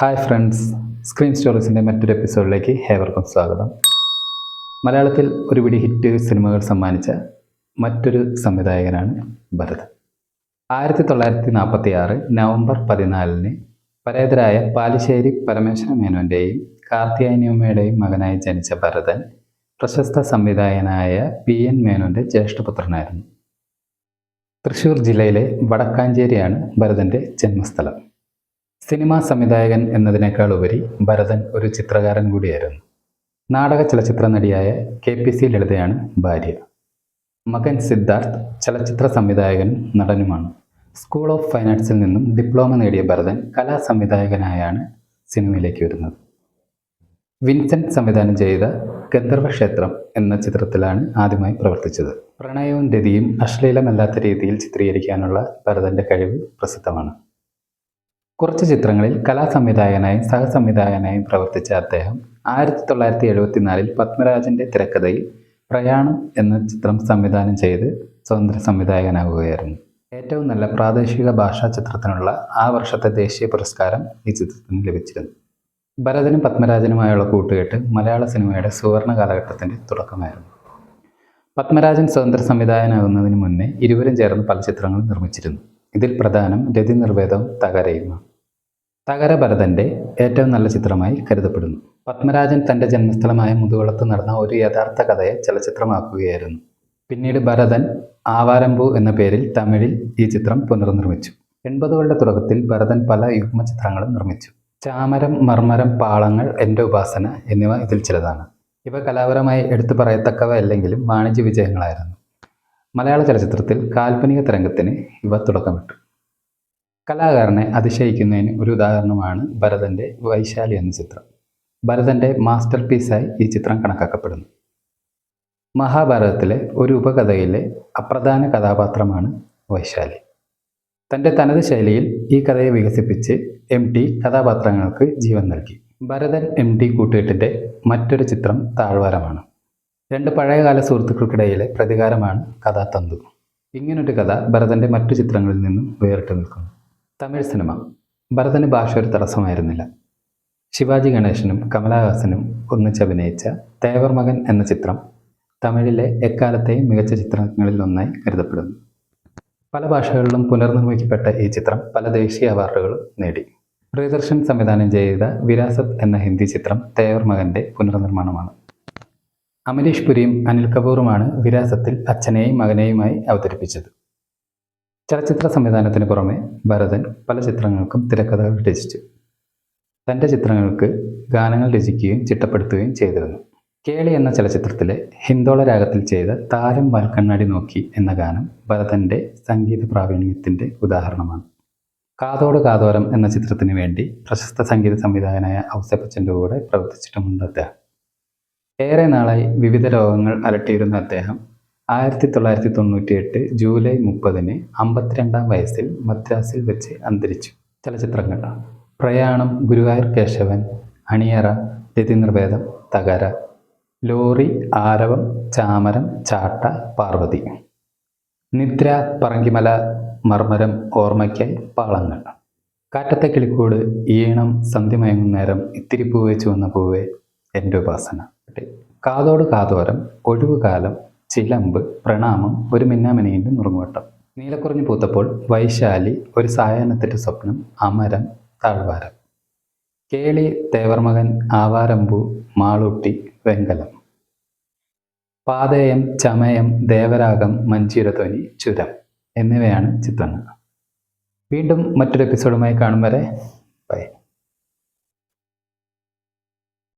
Hi friends screen സ്റ്റോറീസിന്റെ മറ്റൊരു എപ്പിസോഡിലേക്ക് ഏവർക്കും സ്വാഗതം. മലയാളത്തിൽ ഒരുപിടി ഹിറ്റ് സിനിമകൾ സമ്മാനിച്ച മറ്റൊരു സംവിധായകനാണ് ഭരത്. ആയിരത്തി തൊള്ളായിരത്തി നാൽപ്പത്തി ആറ് നവംബർ പതിനാലിന് പരേതരായ പാലിശ്ശേരി പരമേശ്വര മേനോന്റെയും കാർത്തിയാനിയമ്മയുടെയും മകനായി ജനിച്ച ഭരതൻ പ്രശസ്ത സംവിധായകനായ പി എൻ മേനോന്റെ ജ്യേഷ്ഠപുത്രനായിരുന്നു തൃശ്ശൂർ ജില്ലയിലെ വടക്കാഞ്ചേരിയാണ് ഭരതന്റെ ജന്മസ്ഥലം. സിനിമാ സംവിധായകൻ എന്നതിനേക്കാൾ ഉപരി ഭരതൻ ഒരു ചിത്രകാരൻ കൂടിയായിരുന്നു. നാടക ചലച്ചിത്ര നടിയായ കെ പി സി ലളിതയാണ് ഭാര്യ. മകൻ സിദ്ധാർത്ഥ് ചലച്ചിത്ര സംവിധായകനും നടനുമാണ്. സ്കൂൾ ഓഫ് ഫൈൻ ആർട്സിൽ നിന്നും ഡിപ്ലോമ നേടിയ ഭരതൻ കലാ സംവിധായകനായാണ് സിനിമയിലേക്ക് വരുന്നത്. വിൻസെന്റ് സംവിധാനം ചെയ്ത ഗന്ധർവക്ഷേത്രം എന്ന ചിത്രത്തിലാണ് ആദ്യമായി പ്രവർത്തിച്ചത്. പ്രണയവും രതിയും അശ്ലീലമല്ലാത്ത രീതിയിൽ ചിത്രീകരിക്കാനുള്ള ഭരതന്റെ കഴിവ് പ്രസിദ്ധമാണ്. കുറച്ച് ചിത്രങ്ങളിൽ കലാസംവിധായകനായും സഹസംവിധായകനായും പ്രവർത്തിച്ച അദ്ദേഹം ആയിരത്തി തൊള്ളായിരത്തി എഴുപത്തിനാലിൽ പത്മരാജന്റെ തിരക്കഥയിൽ പ്രയാണം എന്ന ചിത്രം സംവിധാനം ചെയ്ത് സ്വതന്ത്ര സംവിധായകനാകുകയായിരുന്നു. ഏറ്റവും നല്ല പ്രാദേശിക ഭാഷാ ചിത്രത്തിനുള്ള ആ വർഷത്തെ ദേശീയ പുരസ്കാരം ഈ ചിത്രത്തിന് ലഭിച്ചിരുന്നു. ഭരതനും പത്മരാജനുമായുള്ള കൂട്ടുകെട്ട് മലയാള സിനിമയുടെ സുവർണ കാലഘട്ടത്തിന്റെ തുടക്കമായിരുന്നു. പത്മരാജൻ സ്വതന്ത്ര സംവിധായകനാകുന്നതിന് മുന്നേ ഇരുവരും ചേർന്ന് പല ചിത്രങ്ങളും നിർമ്മിച്ചിരുന്നു. ഇതിൽ പ്രധാനം രതി നിർവേദവും തകരയുമാണ് തകര ഭരതന്റെ ഏറ്റവും നല്ല ചിത്രമായി കരുതപ്പെടുന്നു. പത്മരാജൻ തന്റെ ജന്മസ്ഥലമായ മുതുകുളത്ത് നടന്ന ഒരു യഥാർത്ഥ കഥയെ ചലച്ചിത്രമാക്കുകയായിരുന്നു. പിന്നീട് ഭരതൻ ആവാരംപു എന്ന പേരിൽ തമിഴിൽ ഈ ചിത്രം പുനർനിർമ്മിച്ചു. എൺപതുകളുടെ തുടക്കത്തിൽ ഭരതൻ പല യുഗ്മ ചിത്രങ്ങളും നിർമ്മിച്ചു. ചാമരം മർമരം പാളങ്ങൾ എന്റെ ഉപാസന എന്നിവ ഇതിൽ ചിലതാണ്. ഇവ കലാപരമായി എടുത്തു പറയത്തക്കവ അല്ലെങ്കിലും വാണിജ്യ വിജയങ്ങളായിരുന്നു. മലയാള ചലച്ചിത്രത്തിൽ കാൽപ്പനിക തരംഗത്തിന് ഇവ തുടക്കമിട്ടു. കലാകാരനെ അതിശയിക്കുന്നതിന് ഒരു ഉദാഹരണമാണ് ഭരതന്റെ വൈശാലി എന്ന ചിത്രം. ഭരതന്റെ മാസ്റ്റർ പീസായി ഈ ചിത്രം കണക്കാക്കപ്പെടുന്നു. മഹാഭാരതത്തിലെ ഒരു ഉപകഥയിലെ അപ്രധാന കഥാപാത്രമാണ് വൈശാലി. തന്റെ തനത് ശൈലിയിൽ ഈ കഥയെ വികസിപ്പിച്ച് എം ടി കഥാപാത്രങ്ങൾക്ക് ജീവൻ നൽകി. ഭരതൻ എം ടി കൂട്ടുകെട്ടിന്റെ മറ്റൊരു ചിത്രം താഴ്വാരമാണ്. രണ്ട് പഴയകാല സുഹൃത്തുക്കൾക്കിടയിലെ പ്രതികാരമാണ് കഥാതന്തു. ഇങ്ങനൊരു കഥ ഭരതന്റെ മറ്റു ചിത്രങ്ങളിൽ നിന്നും വേറിട്ട് നിൽക്കുന്നു. തമിഴ് സിനിമ. ഭരതന് ഭാഷ ഒരു തടസ്സമായിരുന്നില്ല. ശിവാജി ഗണേശനും കമലഹാസനും ഒന്നിച്ചഭിനയിച്ച തേവർ മകൻ എന്ന ചിത്രം തമിഴിലെ എക്കാലത്തെയും മികച്ച ചിത്രങ്ങളിൽ ഒന്നായി കരുതപ്പെടുന്നു. പല ഭാഷകളിലും പുനർനിർമ്മിക്കപ്പെട്ട ഈ ചിത്രം പല ദേശീയ അവാർഡുകളും നേടി. പ്രിയദർശൻ സംവിധാനം ചെയ്ത വിരാസത്ത് എന്ന ഹിന്ദി ചിത്രം തേവർ മകന്റെ പുനർനിർമ്മാണമാണ്. അമരീഷ് പുരിയും അനിൽ കപൂറുമാണ് വിരാസത്തിൽ അച്ഛനെയും മകനെയുമായി അവതരിപ്പിച്ചത്. ചലച്ചിത്ര സംവിധാനത്തിന് പുറമെ ഭരതൻ പല ചിത്രങ്ങൾക്കും തിരക്കഥകൾ രചിച്ചു. തന്റെ ചിത്രങ്ങൾക്ക് ഗാനങ്ങൾ രചിക്കുകയും ചിട്ടപ്പെടുത്തുകയും ചെയ്തിരുന്നു. കേളി എന്ന ചലച്ചിത്രത്തിലെ ഹിന്ദോള രാഗത്തിൽ ചെയ്ത താരം വൽക്കണ്ണാടി നോക്കി എന്ന ഗാനം ഭരതന്റെ സംഗീത പ്രാവീണ്യത്തിന്റെ ഉദാഹരണമാണ്. കാതോട് കാതോരം എന്ന ചിത്രത്തിന് വേണ്ടി പ്രശസ്ത സംഗീത സംവിധായകനായ ഔസപ്പച്ചന്റെ കൂടെ പ്രവർത്തിച്ചിട്ടുമുണ്ട് അദ്ദേഹം. ഏറെ നാളായി വിവിധ രോഗങ്ങൾ അലട്ടിയിരുന്ന അദ്ദേഹം ആയിരത്തി തൊള്ളായിരത്തി തൊണ്ണൂറ്റി എട്ട് ജൂലൈ മുപ്പതിന് അമ്പത്തിരണ്ടാം വയസ്സിൽ മദ്രാസിൽ വെച്ച് അന്തരിച്ചു. ചലച്ചിത്രങ്ങൾ പ്രയാണം ഗുരുവായൂർ കേശവൻ അണിയറ രതിനിർവേദം തകര ലോറി ആരവം ചാമരം ചാട്ട പാർവതി. നിദ്ര പറങ്കിമല മർമരം ഓർമ്മയ്ക്കായി പാളങ്ങൾ. കാറ്റത്തെ കിളിക്കൂട് ഈണം സന്ധ്യമയങ്ങുന്നേരം ഇത്തിരി പൂവേ ചുവന്ന പൂവേ എന്റെ ഉപാസന. കാതോട് കാതോരം ഒഴിവുകാലം ചിലമ്പ് പ്രണാമം ഒരു മിന്നാമിനിന്റെ നുറുങ്ങുവട്ടം. നീലക്കുറിഞ്ഞു പൂത്തപ്പോൾ വൈശാലി ഒരു സായാഹ്നത്തിന്റെ സ്വപ്നം അമരം താഴ്വാരം. കേളി തേവർമകൻ ആവാരമ്പു മാളൂട്ടി വെങ്കലം. പാതയം ചമയം ദേവരാഗം മഞ്ചീരധ്വനി ചുരം എന്നിവയാണ് ചിത്രങ്ങൾ. വീണ്ടും മറ്റൊരു എപ്പിസോഡുമായി കാണും വരെ ബൈ.